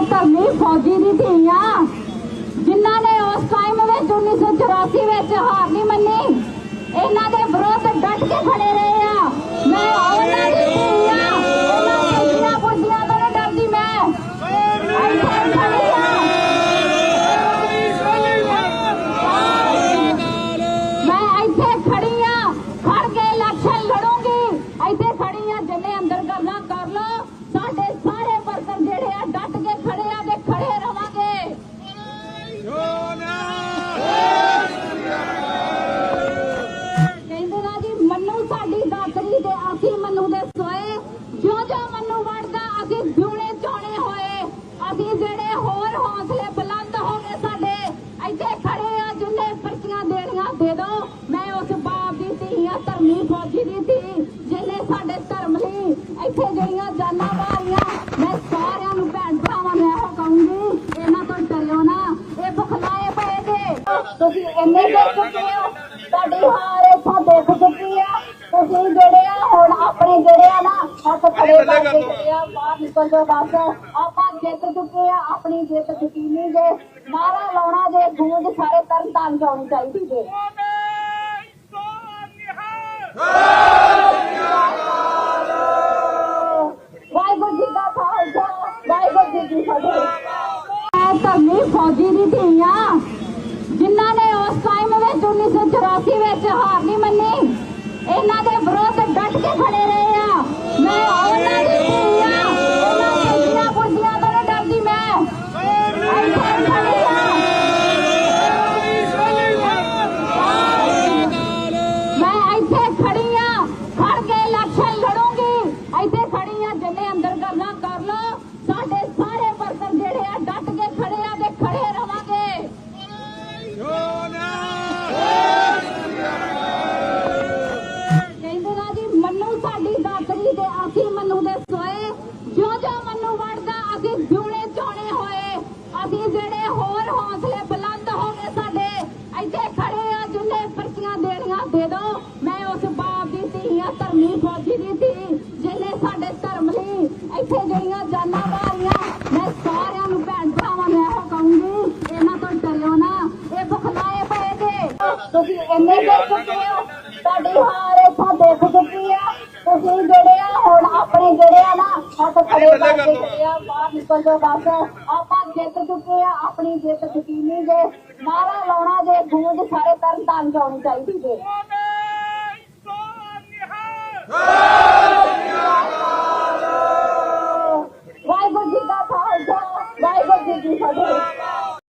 ਮੈਂ ਧਰਮੀ ਫੌਜੀ ਦੀ ਧੀ ਆ, ਜਿਨ੍ਹਾਂ ਨੇ ਉਸ ਟਾਈਮ ਵਿੱਚ 1984 ਵਿੱਚ ਹਾਰ ਨਹੀਂ ਮੰਨੀ। ਇਹਨਾਂ ਦੇ ਵਿਰੁੱਧ ਡਟ ਕੇ ਖੜੇ ਰਹੇ। ਅਸੀਂ ਹੋਰ ਹੌਸਲੇ ਬੁਲੰਦ ਹੋ ਗਏ ਸਾਡੇ। ਇੱਥੇ ਖੜੇ ਆ ਜਿੰਨੇ ਪਰਚੀਆਂ ਦੇਣੀਆਂ ਦੇ ਦੋ। ਮੈਂ ਉਸ ਬਾਪ ਦੀ ਧੀ ਆ, ਧਰਮੀ ਫੌਜੀ ਦੀ ਧੀ, ਜਿਹਨੇ ਸਾਡੇ ਧਰਮ ਲਈ ਇੱਥੇ ਜਿਹੜੀਆਂ ਜਾਨਾਂ ਵਾਰੀਆਂ ਮੈਂ ਸਾਰਿਆਂ ਨੂੰ ਭੈਣ ਭਰਾਵਾਂ ਨੂੰ ਇਹੋ ਕਹੂੰਗੀ, ਇਹਨਾਂ ਤੋਂ ਡਰਿਓ ਨਾ। ਇਹ ਬੁਖਲਾਏ ਪਏ ਜੇ ਤੁਸੀਂ ਇੰਨੇ ਦੇਖ ਚੁੱਕੇ ਹੋ, ਤੁਹਾਡੀ ਹਾਰ ਇੱਥੋਂ ਦੇਖ ਚੁੱਕੀ ਆ। ਤੁਸੀਂ ਜਿਹੜੇ ਆ, ਹੁਣ ਆਪਣੇ ਜਿਹੜੇ ਆ ਨਾ, ਹੱਥ ਖੜੇ ਕਰਕੇ ਜਿਹੜੇ ਆ, ਬਾਹਰ ਨਿਕਲ ਜਾਓ ਬਸ। ਜਿੱਤ ਚੁੱਕੇ ਆ, ਆਪਣੀ ਜਿੱਤ ਯਕੀਨੀ ਜੇ ਨਾਰਾ ਲਾਉਣਾ ਜੇ ਗੂੰਜ ਸਾਰੇ ਤਰਨ ਤਾਰਨ ਜਾਣੀ ਚਾਹੀਦੀ ਜੇ। ਵਾਹਿਗੁਰੂ ਜੀ ਦਾ ਖਾਲਸਾ, ਵਾਹਿਗੁਰੂ ਜੀ ਕੀ ਫਤਿਹ। ਮੈਂ ਧਰਮੀ ਫੌਜੀ ਦੀ ਧੀ ਆ, ਜਿਨ੍ਹਾਂ ਨੇ ਉਸ ਟਾਈਮ ਵਿੱਚ 1984 ਵਿੱਚ ਹਾਰ ਨਹੀਂ ਹੌਸਲੇ ਬੁਲੰਦ ਹੋ ਗਏ ਸਾਡੇ। ਇੱਥੇ ਖੜੇ ਆ ਜਿੰਨੇ ਪਰਚੀਆਂ ਦੇਣੀਆਂ ਦੇ ਦੋ। ਮੈਂ ਉਸ ਬਾਪ ਦੀ ਧੀ ਆ, ਧਰਮੀ ਫੌਜੀ ਦੀ ਧੀ, ਜਿਹਨੇ ਸਾਡੇ ਧਰਮ ਲਈ ਇੱਥੇ ਜਿਹੜੀਆਂ ਜਾਨਾਂ ਵਾਰੀਆਂ ਮੈਂ ਸਾਰਿਆਂ ਨੂੰ ਭੈਣ ਭਰਾਵਾਂ ਨੂੰ ਇਹੋ ਕਹੂੰਗੀ, ਇਹਨਾਂ ਤੋਂ ਡਰਿਓ ਨਾ। ਇਹ ਬੁਖਲਾਏ ਪਏ ਜੇ ਤੁਸੀਂ ਇੰਨੇ ਦੇਖ ਚੁੱਕੇ ਹੋ ਤੁਹਾਡੀ ਹਾਰ ਇੱਥੋਂ ਦੇਖ ਚੁੱਕੀ ਆ। ਤੁਸੀਂ ਜਿਹੜੇ ਆ, ਹੁਣ ਆਪਣੇ ਜਿਹੜੇ ਆ ਨਾ, ਹੱਥ ਖੜੇ ਕਰਕੇ ਜਿਹੜੇ ਆ, ਬਾਹਰ ਨਿਕਲ ਜਾਓ ਬਸ। ਜਿੱਤ ਚੁੱਕੇ ਆ, ਆਪਣੀ ਜਿੱਤ ਯਕੀਨੀ ਜੇ ਨਾਰਾ ਲਾਉਣਾ ਜੇ, ਗੂੰਜ ਸਾਰੇ ਤਰਨ ਤਾਰਨ ਜਾਣੀ ਚਾਹੀਦੀ ਜੇ।